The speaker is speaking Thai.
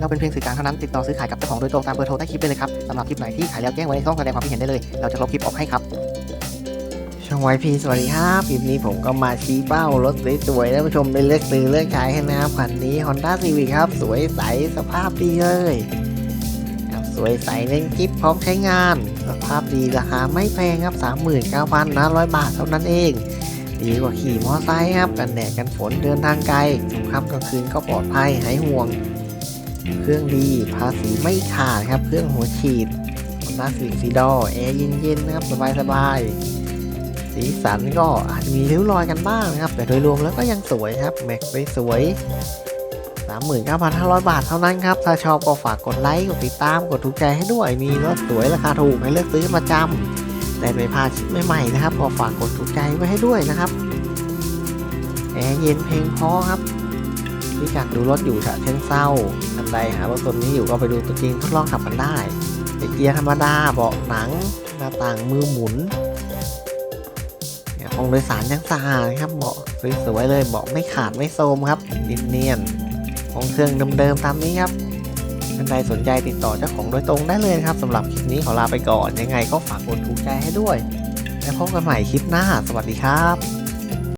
เราเป็นเพียงสื่อกลางเท่านั้นติดต่อซื้อขายกับเจ้าของโดยตรงตามเบอร์โทรใต้คลิปได้เลยครับสำหรับคลิปไหนที่ขายแล้วแจ้งไว้ในช่องแสดงความคิดเห็นได้เลย เราจะลบคลิปออกให้ครับช่องไวพีสวัสดีครับคลิปนี้ผมก็มาชี้เป้ารถสวยๆท่านผู้ชมได้เลือกซื้อเลือกใช้ให้นะครับคันนี้ Honda Civic ครับ สวยใสสภาพดีเลยสวยใสเล่นกิฟพร้อมใช้งาน สภาพดีราคาไม่แพงครับ 39,500 บาทเท่านั้นเอง ดีกว่าขี่มอไซค์ครับ กันแดดกันฝนเดินทางไกลค่ำกลางคืนก็ปลอดภัยหายห่วง เครื่องดีภาษีไม่ขาดครับเครื่องหัวฉีด Honda Civic สีดอแอร์เย็นๆนะครับสบายๆสีสันก็อาจจะมีริ้วรอยกันบ้างนะครับ แต่โดยรวมแล้วก็ยังสวยครับแม็กไปสวย 39,500 บาทเท่านั้นครับ ถ้าชอบก็ฝากกดไลค์กดติดตามกดถูกใจให้ด้วย มีรถสวยราคาถูกให้เลือกซื้อประจำแต่ไม่พลาดชิปใหม่ๆนะครับก็ฝากกดถูกใจไว้ให้ด้วยนะครับแอร์เย็นเพลงพอครับ ที่จากดูรถอยู่ฉะเชิงเศร้าท่านใดหารถตัวนี้อยู่ก็ไปดูตัวจริงทดลองขับกันได้เป็นเกียร์ธรรมดาเบาะหนังหน้าต่างมือหมุนห้องโดยสารยังสะอาดครับเบาะสวยๆเลยเบาะไม่ขาดไม่โทรมครับเนียนๆห้องเครื่องเดิมๆตามนี้ครับท่านใดสนใจติดต่อเจ้าของโดยตรงได้เลยครับสำหรับคลิปนี้ขอลาไปก่อนยังไงก็ฝากกดถูกใจให้ด้วย แล้วพบกันใหม่คลิปหน้า สวัสดีครับ